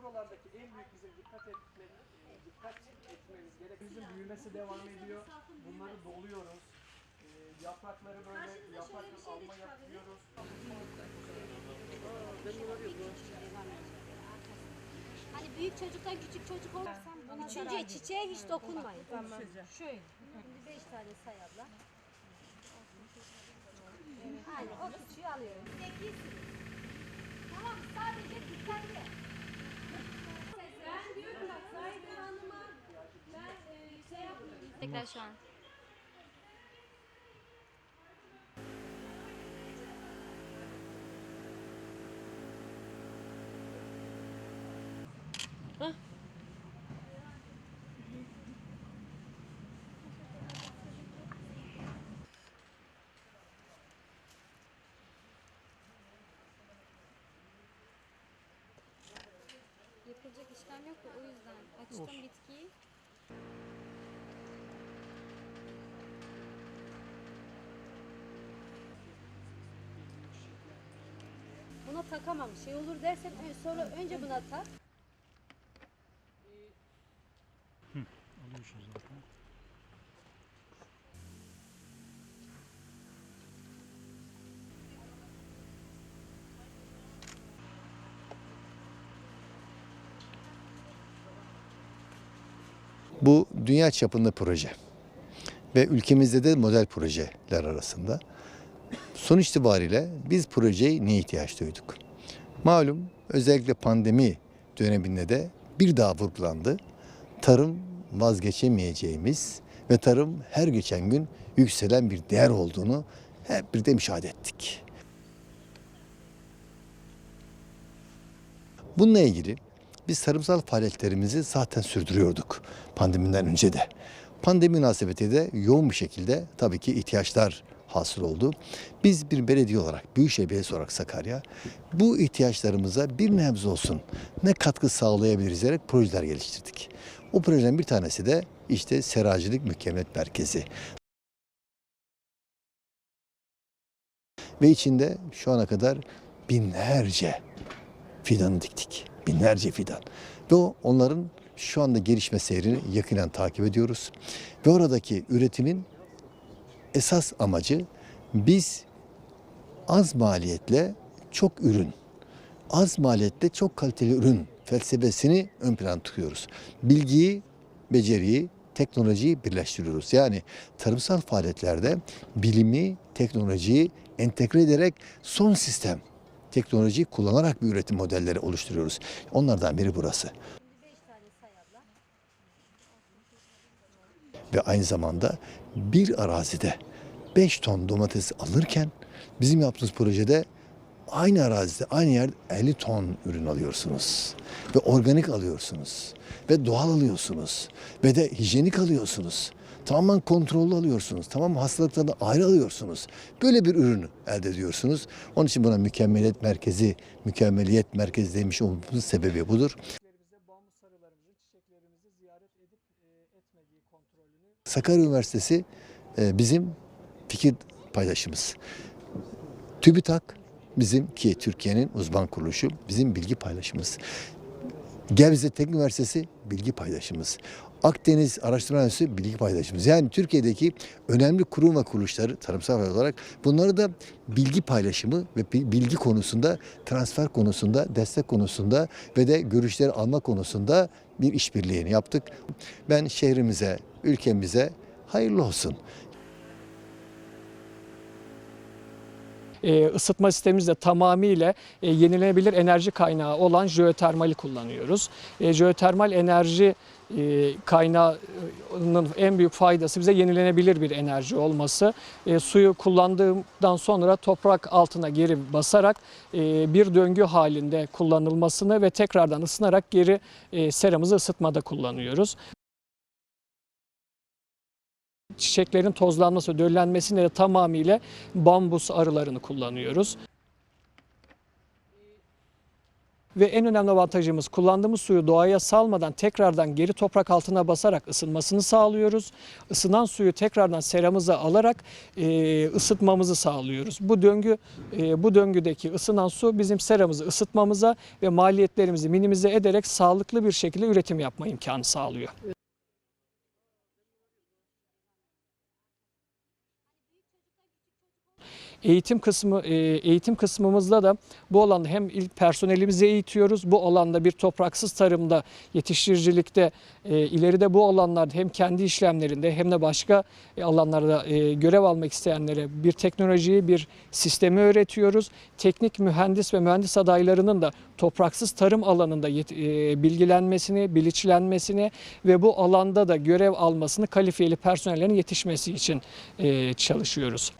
en büyük bizim dikkat etme, e, dikkat etmemiz gereken bizim büyümesi devam ediyor. Bunları doluyoruz. E, yaprakları böyle yaprakları alma yapıyoruz. Hani büyük çocuktan küçük çocuk olursa üçüncü çiçeğe hiç dokunmayın. Tamam. Şöyle. Şimdi beş tane say abla. Aynen o küçüğü alıyorum. Sekiz. Tamam sadece dikkatli. Ben diyorum bak Zahide Hanım'a ben e, şey Tekrar şu an. Yapılacak işlem yok da o yüzden açtım bitkiyi. Takamam. Şey olur dersen sonra önce buna tak. Alıyorsunuz zaten. Bu dünya çapında proje ve ülkemizde de model projeler arasında. Sonuç itibariyle biz projeye niye ihtiyaç duyduk? Malum özellikle pandemi döneminde de bir daha vurgulandı. Tarım vazgeçemeyeceğimiz ve tarım her geçen gün yükselen bir değer olduğunu hep birlikte müşahede ettik. Bununla ilgili biz tarımsal faaliyetlerimizi zaten sürdürüyorduk pandemiden önce de. Pandemi münasebeti de yoğun bir şekilde tabii ki ihtiyaçlar hasıl oldu. Biz bir belediye olarak, Büyükşehir Belediyesi olarak Sakarya bu ihtiyaçlarımıza bir nebze olsun ne katkı sağlayabiliriz diyerek projeler geliştirdik. O projelerin bir tanesi de işte Seracılık Mükemmet Merkezi. Ve içinde şu ana kadar binlerce fidanı diktik. Binlerce fidan. Ve onların şu anda gelişme seyrini yakinen takip ediyoruz. Ve oradaki üretimin esas amacı biz az maliyetle çok ürün, az maliyetle çok kaliteli ürün felsefesini ön plana tutuyoruz. Bilgiyi, beceriyi, teknolojiyi birleştiriyoruz. Yani tarımsal faaliyetlerde bilimi, teknolojiyi entegre ederek son sistem teknolojiyi kullanarak bir üretim modelleri oluşturuyoruz. Onlardan biri burası. Beş tane say abla. Ve aynı zamanda bir arazide 5 ton domates alırken bizim yaptığımız projede aynı arazide, aynı yerde 50 ton ürün alıyorsunuz. Ve organik alıyorsunuz. Ve doğal alıyorsunuz. Ve de hijyenik alıyorsunuz. Tamamen kontrollü alıyorsunuz. Tamam hastalıklarını ayrı alıyorsunuz. Böyle bir ürünü elde ediyorsunuz. Onun için buna mükemmeliyet merkezi, mükemmeliyet merkezi demiş olmamızın sebebi budur. Sakarya Üniversitesi e, bizim fikir paydaşımız. TÜBİTAK bizim ki Türkiye'nin uzman kuruluşu bizim bilgi paylaşımız. Gebze Teknik Üniversitesi bilgi paydaşımız. Akdeniz Araştırma Üniversitesi bilgi paydaşımız. Yani Türkiye'deki önemli kurum ve kuruluşları tarımsal olarak bunları da bilgi paylaşımı ve bi- bilgi konusunda, transfer konusunda, destek konusunda ve de görüşleri alma konusunda bir işbirliğini yaptık. Ben şehrimize, ülkemize hayırlı olsun. e, ısıtma sistemimiz de tamamıyla e, yenilenebilir enerji kaynağı olan jeotermali kullanıyoruz. E, jeotermal enerji e, kaynağının en büyük faydası bize yenilenebilir bir enerji olması. Suyu kullandığımdan sonra toprak altına geri basarak bir döngü halinde kullanılmasını ve tekrardan ısınarak geri e, seramızı ısıtmada kullanıyoruz çiçeklerin tozlanması, döllenmesinde de ve en önemli avantajımız kullandığımız suyu doğaya salmadan tekrardan geri toprak altına basarak ısınmasını sağlıyoruz. Isınan suyu tekrardan seramıza alarak e, ısıtmamızı sağlıyoruz. Bu döngü e, bu döngüdeki ısınan su bizim seramızı ısıtmamıza ve maliyetlerimizi minimize ederek sağlıklı bir şekilde üretim yapma imkanı sağlıyor. Eğitim kısmı e, eğitim kısmımızda da bu alanda hem personelimizi eğitiyoruz. Bu alanda bir topraksız tarımda, yetiştiricilikte e, ileride bu alanlarda hem kendi işlemlerinde hem de başka e, alanlarda görev almak isteyenlere bir teknolojiyi, bir sistemi öğretiyoruz. Teknik mühendis ve mühendis adaylarının da topraksız tarım alanında bilgilenmesini, bilinçlenmesini ve bu alanda da görev almasını kalifiyeli personellerin yetişmesi için çalışıyoruz.